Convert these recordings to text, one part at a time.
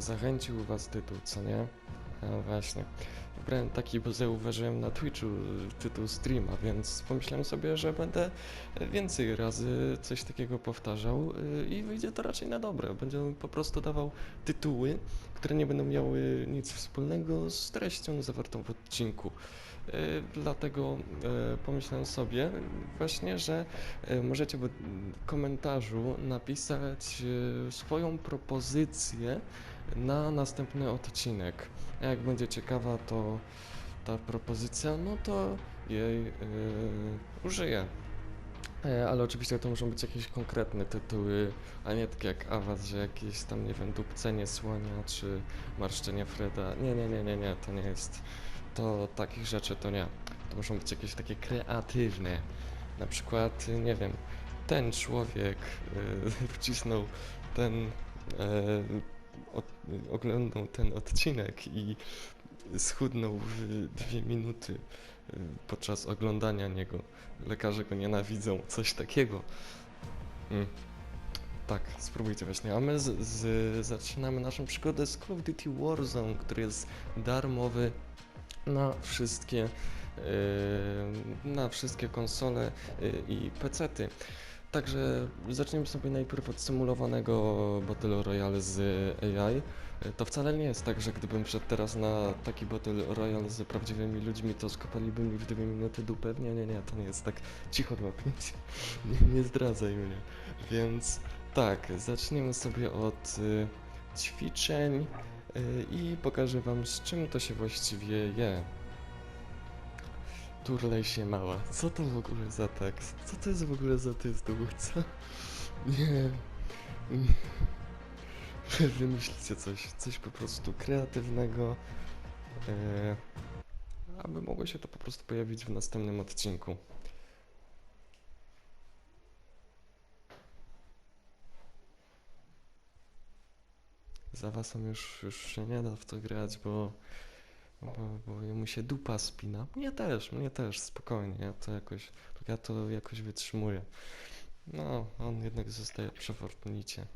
zachęcił was tytuł, co nie? No właśnie. Wybrałem taki, bo zauważyłem na Twitchu y, tytuł streama, więc pomyślałem sobie, że będę więcej razy coś takiego powtarzał y, i wyjdzie to raczej na dobre. Będę po prostu dawał tytuły, które nie będą miały nic wspólnego z treścią zawartą w odcinku. Y, Dlatego y, pomyślałem sobie właśnie, że y, możecie w komentarzu napisać swoją propozycję na następny odcinek. Jak będzie ciekawa, to ta propozycja, no to jej użyję. E, Ale oczywiście to muszą być jakieś konkretne tytuły, a nie tak jak Awas, że jakieś tam, nie wiem, dupcenie słonia czy marszczenie Freda. Nie, nie, nie, nie, nie, to nie jest. To takich rzeczy to nie. To muszą być jakieś takie kreatywne. Na przykład, nie wiem, ten człowiek yy, wcisnął ten. Yy, od, oglądał ten odcinek i schudnął w dwie minuty y, podczas oglądania niego. Lekarze go nienawidzą, coś takiego. Mm. Tak, spróbujcie właśnie. A my z, z, zaczynamy naszą przygodę z Call of Duty Warzone, który jest darmowy na wszystkie yy, na wszystkie konsole yy, i pecety. Także zaczniemy sobie najpierw od symulowanego Battle Royale z AI. To wcale nie jest tak, że gdybym wszedł teraz na taki Battle Royale z prawdziwymi ludźmi, to skopaliby mi w dwie minuty dupę. Nie, nie, nie, to nie jest tak. Cicho łapnięcie. Nie, nie zdradzaj mnie. Więc tak, zaczniemy sobie od y, ćwiczeń i pokażę wam z czym to się właściwie je. Turlej się mała. Co to w ogóle za tekst? Co to jest w ogóle za tytuł? Co? Nie. Wymyślicie coś, coś po prostu kreatywnego, e, aby mogło się to po prostu pojawić w następnym odcinku. Za was już, już się nie da w to grać, bo, bo, bo mu się dupa spina. Mnie też, mnie też, spokojnie, ja to jakoś, ja to jakoś wytrzymuję. No, on jednak zostaje przy Fortunicie.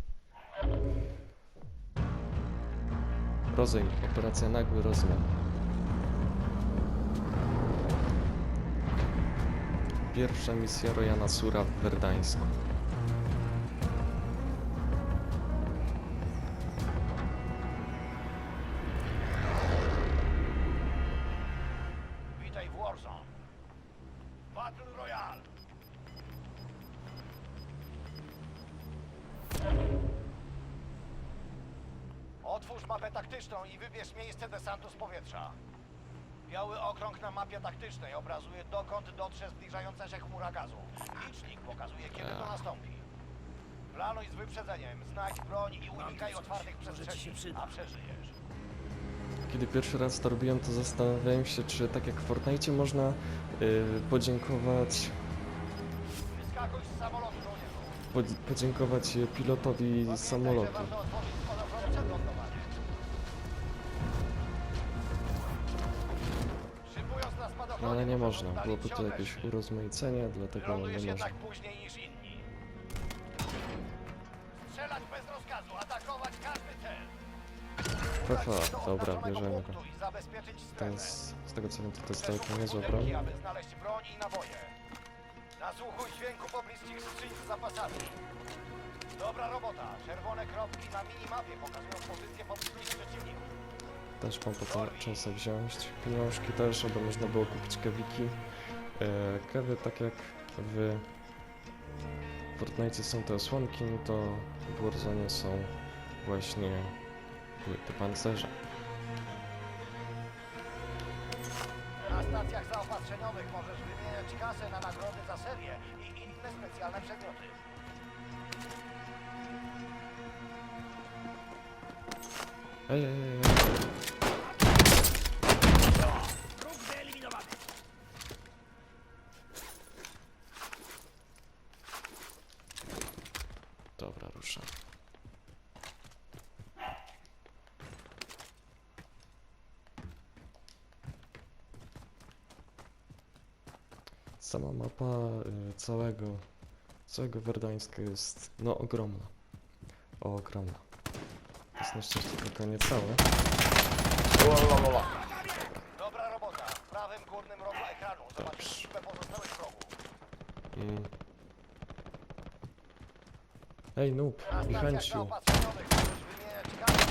Rozejm, operacja nagły rozmiar. Pierwsza misja Rojana Sura w Werdańsku. Mapę taktyczną i wybierz miejsce desantu z powietrza. Biały okrąg na mapie taktycznej obrazuje dokąd dotrze zbliżająca się chmura gazu. Licznik pokazuje kiedy to nastąpi. Planuj z wyprzedzeniem, znajdź broń i unikaj otwartych przestrzeni, a przeżyjesz. Kiedy pierwszy raz to robiłem, to zastanawiałem się, czy tak jak w Fortnite można y, podziękować, Wyskakuj z samolotu, żołnierzu. pod, podziękować y, pilotowi samolotu. Warto otworzyć spadochron przed lądowaniem. No ale nie można, byłoby to jakieś urozmaicenie, dlatego Lądujesz nie jednak można. później niż inni. Strzelać bez rozkazu, atakować każdy cel. Fefa, Udać się do dobra, oznaczonego bierzemy go. punktu i zabezpieczyć To strefę. jest, z tego co wiem, to, to jest całkiem niezła budynki, broń. aby znaleźć broń i naboje. Nasłuchuj dźwięku pobliskich skrzyń z zapasami. Dobra robota. Czerwone kropki na minimapie pokazują pozycję pobliskich przeciwników. Też mam po to czasem wziąć. Pieniążki też, aby można było kupić kewiki. E, kewy, tak jak w Fortnite są te osłonki, no to w Warzone są właśnie płyty pancerza. Na stacjach zaopatrzeniowych możesz wymieniać kasę na nagrody za serię i inne specjalne przedmioty. Ej, ej, ej, ej. Sama mapa y, całego, całego Werdańska jest no ogromna. O, ogromna. Jest Na szczęście tylko nie całe. Dobra robota. W prawym górnym rogu ekranu zobaczysz liczbę pozostałych wrogów. Mm. Ej, noob, możesz wymieniać każdy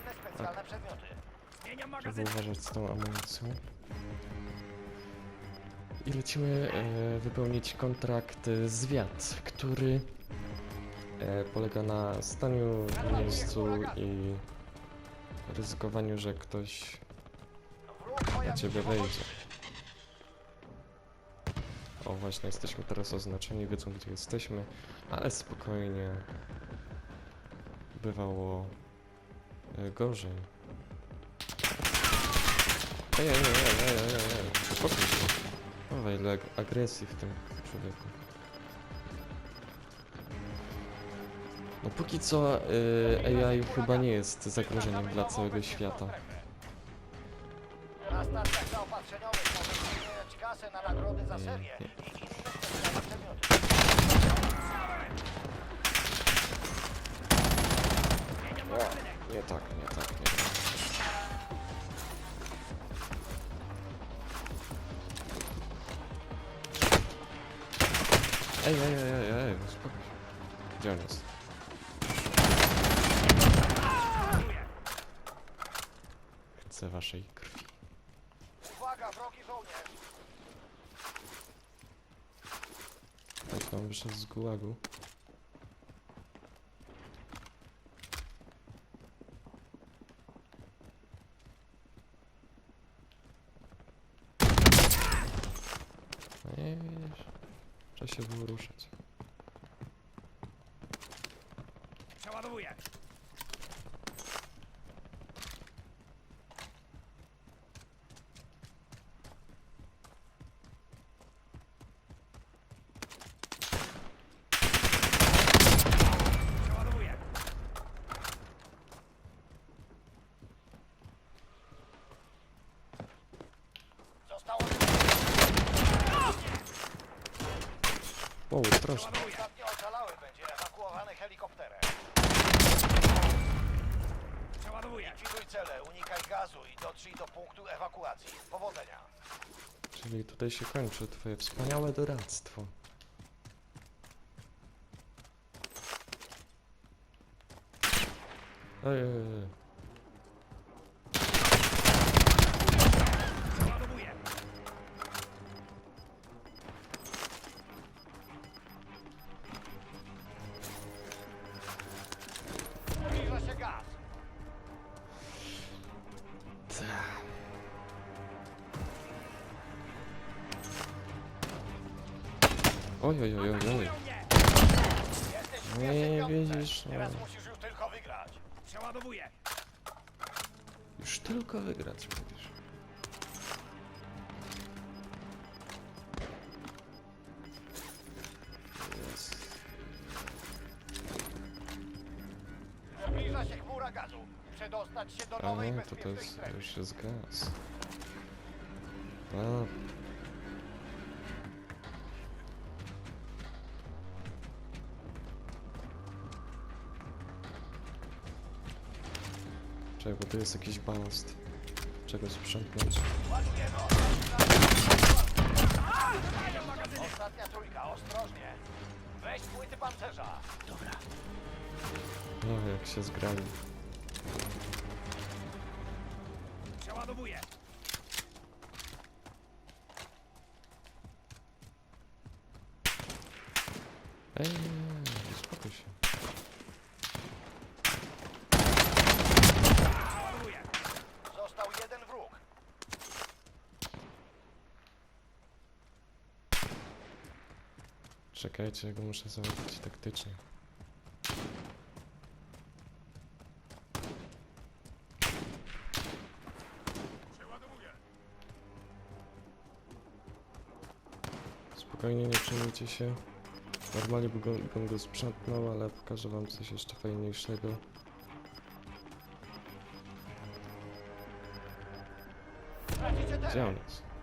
inne specjalne przedmioty. Trzeba uważać z tą amunicją. I lecimy e, wypełnić kontrakt e, zwiat, który e, polega na staniu w miejscu i ryzykowaniu, że ktoś na ciebie wejdzie. O, właśnie jesteśmy teraz oznaczeni, wiedzą gdzie jesteśmy, ale spokojnie. Bywało e, gorzej. Ej, ej, ej, ej, ej, ej, ej, spokój się. Dawaj, ile ag- agresji w tym człowieku. No póki co y, AI chyba nie jest zagrożeniem dla całego świata. Na zaopatrzeniowych na za serię i. O, nie tak, nie tak, nie tak. Ej, ej, ej, ej, ej, uspokój się. Gdzie on jest? Chcę waszej krwi. Uwaga, wrogi żołnierz! Tak tam wyszedł z gułagu. No nie widzisz. Trzeba się było ruszać. Przeładowuję. Przeładowuję. Zostało Ostrożnie. ostatnio ocalały będzie ewakuowany helikopterem. Przeładowuję. Likwiduj cele, unikaj gazu i dotrzyj do punktu ewakuacji. Powodzenia. Czyli tutaj się kończy twoje wspaniałe doradztwo. Ej, Oj, oj, oj, oj, oj. Nie wiedziesz, no. Teraz musisz już tylko wygrać. Przeładowuję. Już tylko wygrać będziesz. Jest. Zbliża się chmura gazu. Przedostać się do A nowej nie, to to bezpiecznej jest, strefy. już jest gaz. A. Czekaj, bo tu jest jakiś balast. Czego sprzątnąć? Ostatnia trójka, ostrożnie. Weź płyty pancerza. Dobra. No, jak się zgrali. Przeładowuję. Ej, nie, nie, nie, uspokój się. Przeładowuję. Został jeden wróg. Czekajcie, go muszę załatwić taktycznie. Spokojnie, nie przejmujcie się. Normalnie bym go, sprzątnął, ale pokażę wam coś jeszcze fajniejszego. Gdzie on jest?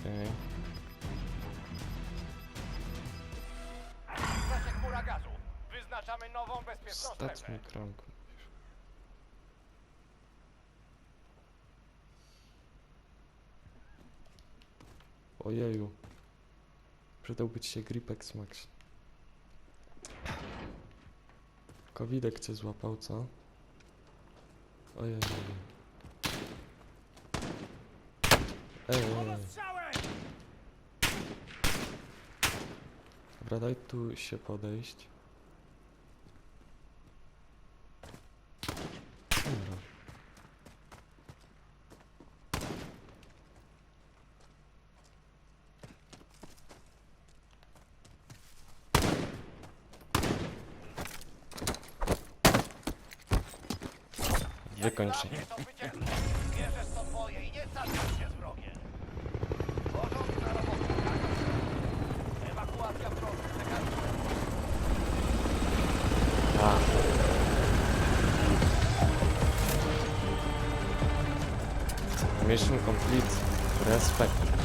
Okej. Zbliża się chmura gazu. Wyznaczamy nową bezpieczną krąg. Ojeju. Przydałby ci się Gripex Max. Covidek cię złapał, co? Ojej. Ej, ej! Dobra, daj tu się podejść. Dobra. Zwycięstwo. Bierzesz to twoje i nie całuj się z wrogiem. Porządna robota. Ewakuacja w drodze. Czekajcie. Mission complete. Respekt.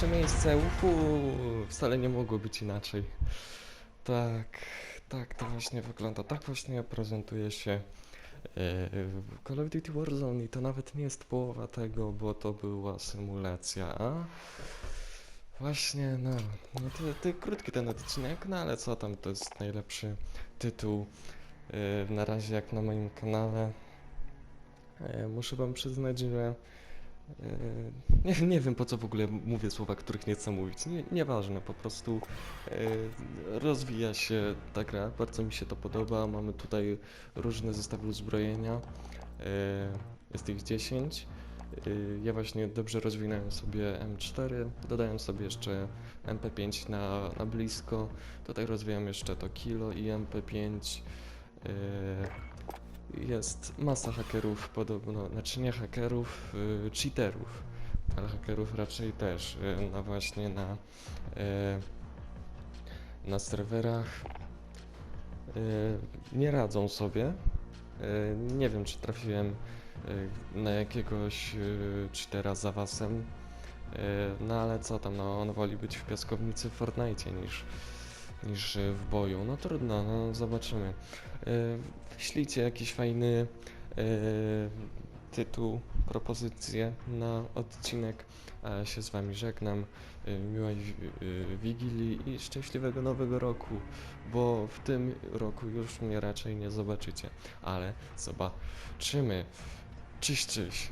Pierwsze miejsce, uhu, wcale nie mogło być inaczej. Tak, tak to właśnie wygląda. Tak właśnie prezentuje się e, Call of Duty Warzone i to nawet nie jest połowa tego, bo to była symulacja, a właśnie, no, no to, to krótki ten odcinek, no ale co tam, to jest najlepszy tytuł e, na razie jak na moim kanale. E, Muszę wam przyznać, że nie, nie wiem po co w ogóle mówię słowa, których nie chcę mówić. Nie, nieważne, po prostu e, rozwija się ta gra, bardzo mi się to podoba. Mamy tutaj różne zestawy uzbrojenia. E, Jest ich 10. E, Ja właśnie dobrze rozwinąłem sobie M4, dodałem sobie jeszcze MP5 na, na blisko. Tutaj rozwijam jeszcze to kilo i MP5. Jest masa hakerów podobno, znaczy nie hakerów, y, cheaterów, ale hakerów raczej też, y, na właśnie na, y, na serwerach y, nie radzą sobie. Y, nie wiem, czy trafiłem y, na jakiegoś y, cheatera za wasem, y, no ale co tam, no on woli być w piaskownicy w Fortnite niż, niż y, w boju. No trudno, no zobaczymy. Y, Wyślijcie jakiś fajny y, tytuł, propozycję na odcinek, a się z wami żegnam. Miłej wi- Wigilii i szczęśliwego Nowego Roku, bo w tym roku już mnie raczej nie zobaczycie, ale zobaczymy. Cześć, cześć.